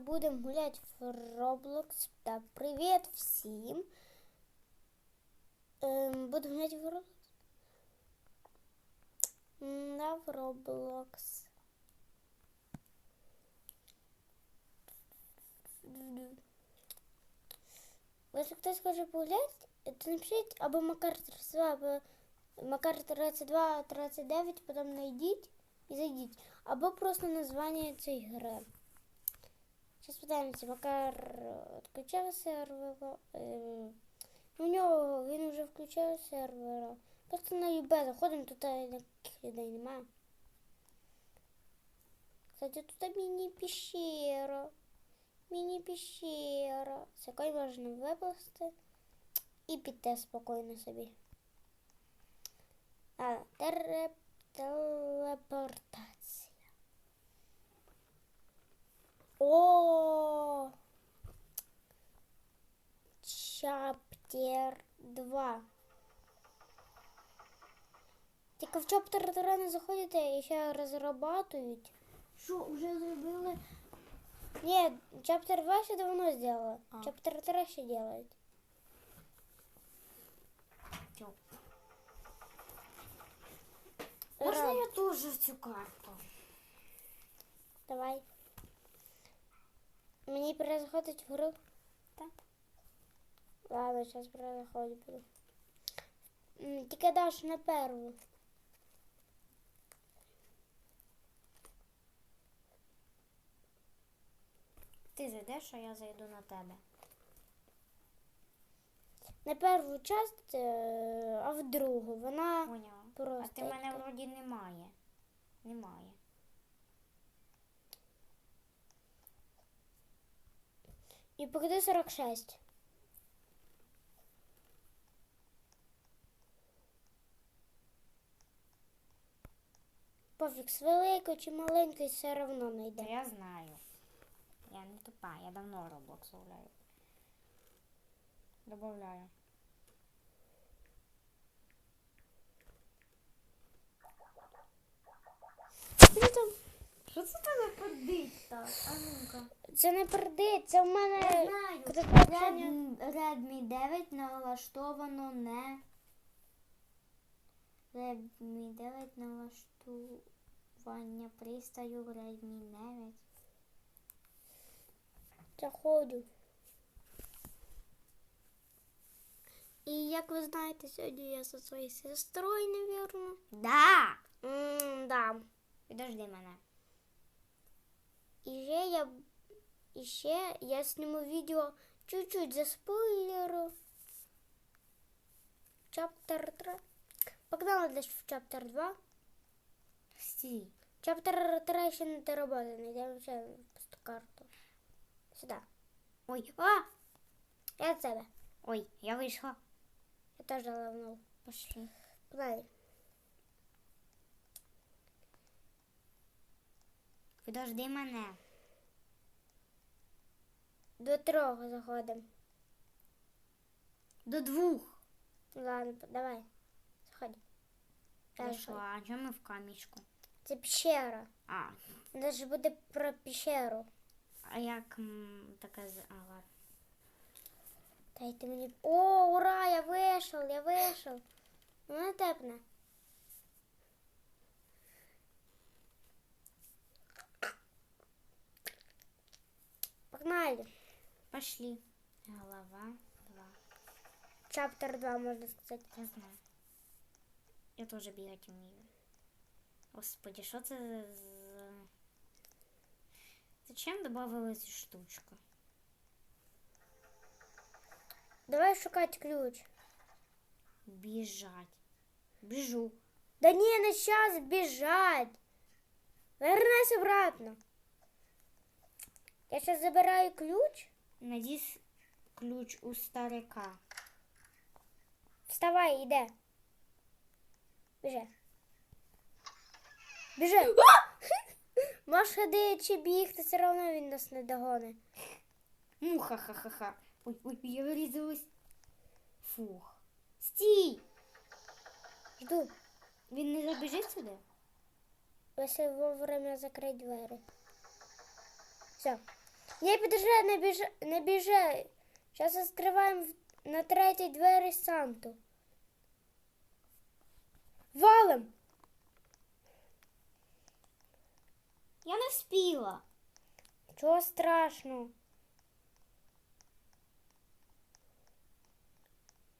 Будемо гуляти в Roblox. Так, привіт всім. Ем, будемо гуляти в Roblox. Да, в Roblox. Якщо хтось хоче погуляти, то напишіть або Макар 32, або Макар 32, 39, потім знайдіть і зайдіть. Або просто названня цієї гри. Сейчас подивимося, Макар відключав сервер. Е, у нього він вже включав сервера. Просто на ЮБ заходимо, тут ніяких людей немає. Кстати, тут міні-піщера. Міні-піщера. З якої можна випласти і піти спокійно собі. А, теле- телепортація. О! Чаптер 2. В чаптер 3 не заходите і ще розрабатують. Що, вже зробили? Ні, чаптер 2 ще давно зробили. А. Чаптер 3 ще делають. Можна я теж в цю карту? Давай. Мені перезаходить в гру. Так. Ладно, зараз перезаходить буду. Тільки даш на перву. Ти зайдеш, а я зайду на тебе. На першу часть, е, а в другу. Вона Поняла. А просто. ти мене вроді немає. Немає. І покиди 46. Пофіг, з великою чи маленькою все одно не йде. я знаю. Я не тупа, я давно Roblox гуляю. Добавляю. Там, Що це тебе подить так? А ну-ка. це не пердить, це в мене. Я знаю. Кодифікація- Red- Redmi 9 налаштовано не. Redmi 9 налаштування пристаю Redmi 9. Заходжу. І як ви знаєте, сьогодні я зі своєю сестрою, навірно. Да! М, да. Підожди мене. І ще я, і ще я зніму відео чуть-чуть за спойлеру. Чаптер 3. Погнали десь в чаптер 2. Стій. Чаптер 3 ще не доработаний. Я вже просто Сюди. Ой, а! Я от себе. Ой, я вийшла. Я теж лавнув. Пошли. Погнали. Підожди мене. До трьох заходимо. До двох. Ладно, давай. Заходи. Вийшла, а чому ми в камішку? Це пещера. А, Даже буде про пещеру. а як м, таке з. А, ладно. Дайте мені. О, ура! Я вийшов, я вийшов. Ну, не тепне. Погнали. Пошли. Голова 2. Чаптер 2, можна сказати. Я знаю. Я теж бігати вмію. Господи, що це за... Зачем добавилась штучка? Давай шукати ключ. Біжать. Біжу. Да не, на сейчас бежать. Вернись обратно. Я сейчас забираю ключ. Найди с- ключ у старика. Вставай, іде. Біжи. Біжи. Можеш ходити чи бігти, все одно він нас не догоне. Ну, ха-ха-ха-ха. Ой, ой, я вирізалась. Фух. Стій! Жду. Він не забіжить сюди? Если вовремя закрыть двері. Все. Не підожди, не біжи, не біжи. Зараз відкриваємо на третій двері Санту. Валим! Я не вспіла. Чого страшного?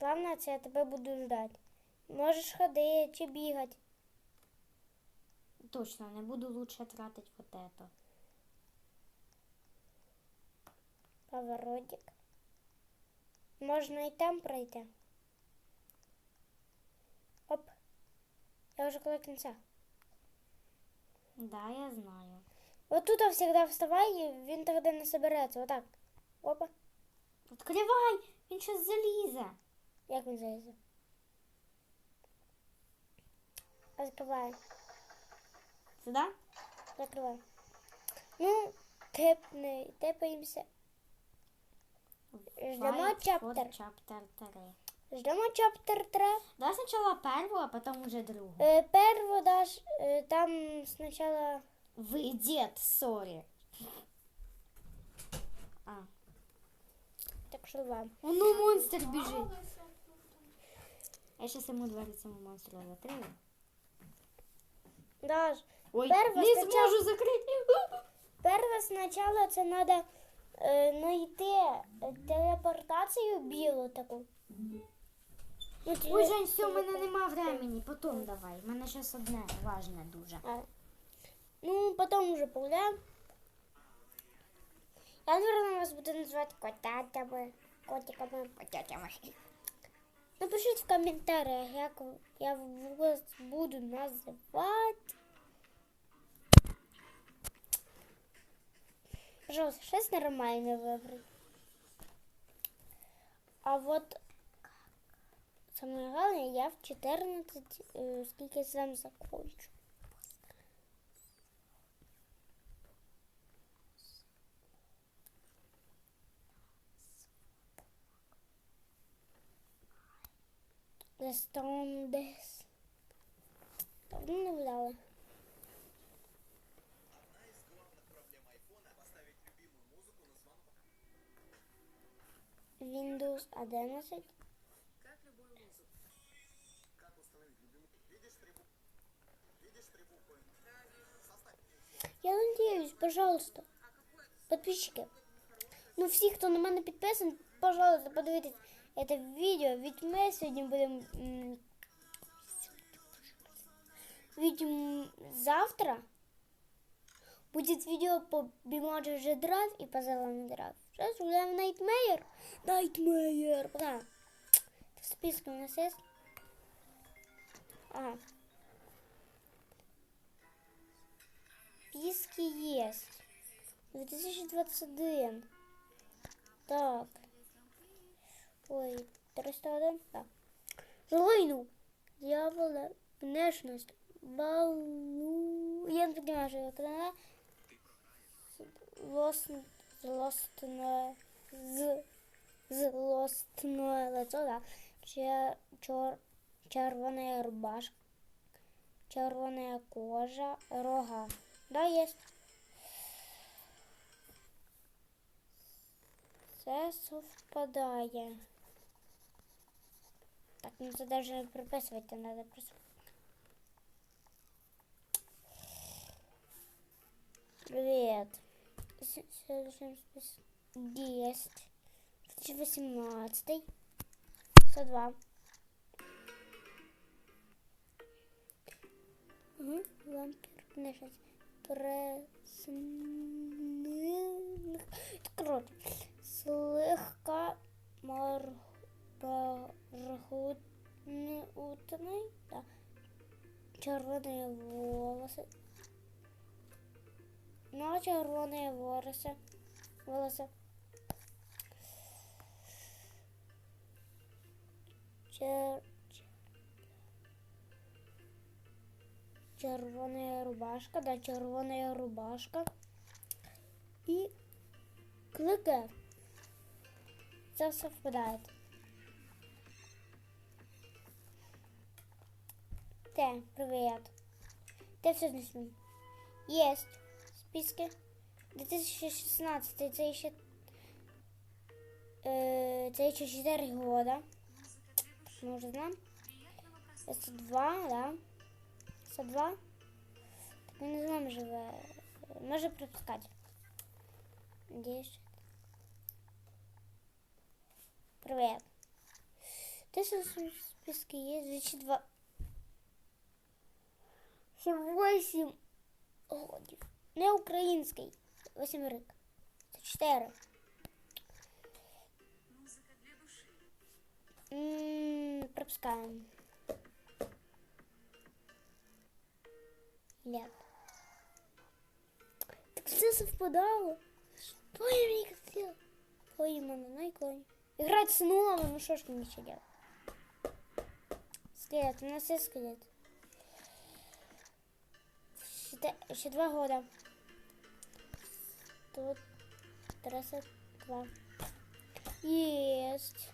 Главное, це я тебе буду ждати. Можеш ходити чи бігати. Точно, не буду лучше тратить вот это. Поворотик. Можна і там пройти. Оп. Я вже коло кінця. Да, я знаю. Вот тут завжди вставай, він тоді не собереться. Отак. Опа. Відкривай! Він щось залізе. Як він залізе? Закривай. Сюди? Закривай. Ну, тепне, тепаємося. Ждемо чаптер. chapter 3. Ждемо чаптер 3. Давай спочатку першу, а потім уже другу. Е, перво даш, е, там. Ви дід, сорі. А. Так що вам. Ну, монстр біжить. Я щас йому двері цьому монстру закрию. Даш, Ой, Перва не спочатку- зможу закрити. перше спочатку це треба знайти е, телепортацію білу таку. Ой, Жень, все, в мене нема времени. Потім давай. У мене зараз одне важне дуже. А, Ну, потом уже погуляем. Я, наверное, вас буду называть котятами, котиками, котятами. Напишите в комментариях, як я вас буду называть. Пожалуйста, щось нормальне вибрать. А вот самое главное, я в 14, э, сколько сам закончу. Stone Death. Давно не гуляла. Windows 11. надеюсь, пожалуйста, подписчики. Ну, всі, хто на мене підписаний, пожалуйста, подивитесь це відео. Ведь ми сьогодні будемо. м, Ведь м, завтра будет видео по Бимоджи же драйв и по зеленый драйв. Сейчас гуляем в Nightmare. Nightmare, да. В списке у нас есть. Ага. 2021. Так. Ой, 301? Так. Злойну. Дьявола. Внешность. Балу. Я не понимаю, что это. Злостное. Злостное. З. Злостное лицо, да. Чер, чор, червоная рубашка. Червоная кожа. Рога. Да, есть. Це совпадає. Так, ну це даже приписувати надо просто. Привет. С- Следующим списке есть 2018 102 Угу, вампир нежить. Пресних. Коротше, слегка маргутний, да. червоні волоси. Ну, червоні волоси. Волоси. Чер... Червоная рубашка, да, червоная рубашка. И клыка. Все совпадает. Т, привет. Ты все значит. Есть в списке. 2016 це ще. Е, це ще 4 года. Можна. Це 2, да? Це 2. Так він не з нами живе. Може пропускати. Де ще? Привет. Ти що в списку є? 2002. Ще 8 годів. Не український. 8 рік. Це 4. М, Пропускаємо. Нет. Так все совпадало. Что я не хотел? Ой, мама, ну и клонь. Играть снова, ну что ж еще делать? Скелет, у нас есть скелет. Считай, еще два года. Тут трасса два. Есть.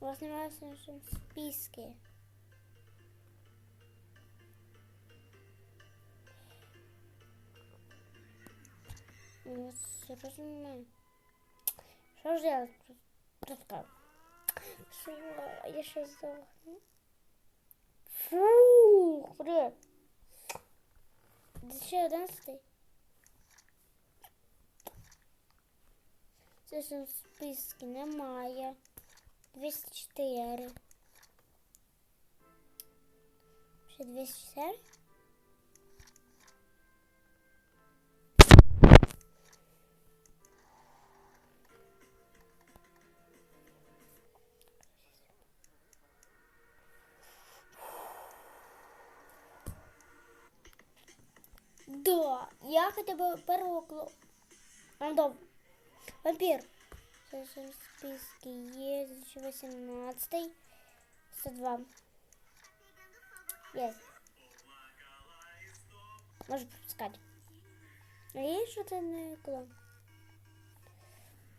У вас немає в нашем списке. Ну, серьезно. Что же делать? Просто. Что? Я сейчас сдохну. Фу. Ще одинадцятий. Це ж в списку немає. 204. Ще 204? Я хотя бы первого кло... Рандом. Вампир. В списке есть 2018. 102. Есть. Можно пропускать. А есть что-то на клон?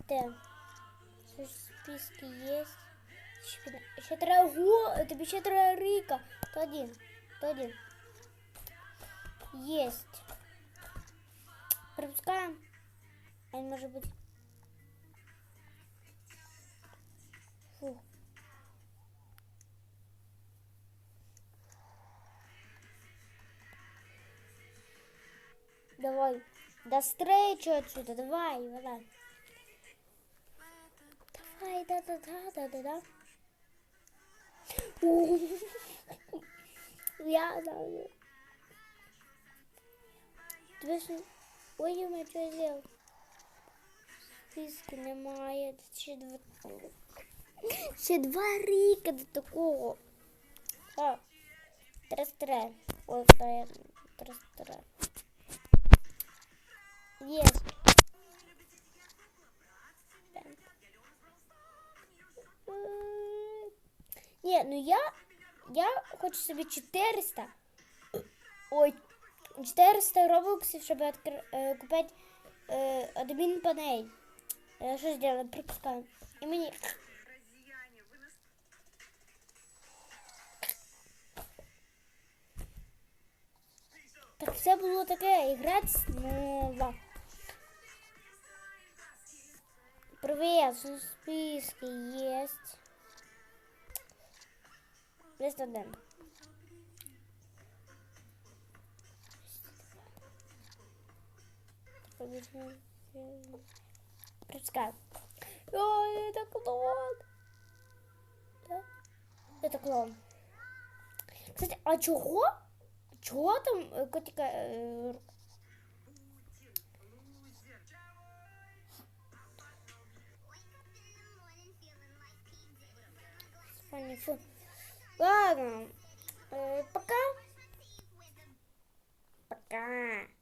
Да. В списке есть. Еще три го, тобі ще три рика. То один. То один. Есть. Пропускаем. А не может быть. Фу. Давай. До встречи отсюда. Давай, давай. Давай, да, да, да, да, да, да. Я знаю. Тебе ж... Ой, я що я зробив? Списку немає. Тут ще два... Ще два ріка до такого. А, трес-тре. Ой, та трес-тре. Есть. Ні, ну я, я хочу собі 400. Ой, 400 робоксів, щоб откр... э, купить э, админ панель. Э, что сделаем? Пропускаем. И мне... Так все було таке, играть снова. Привет, в списке есть. Есть один. Пропускаю. Ой, это клон. Да? Это клон. Кстати, а чего? Чего там э, котика... э, фу. Ладно. Э, пока. Пока.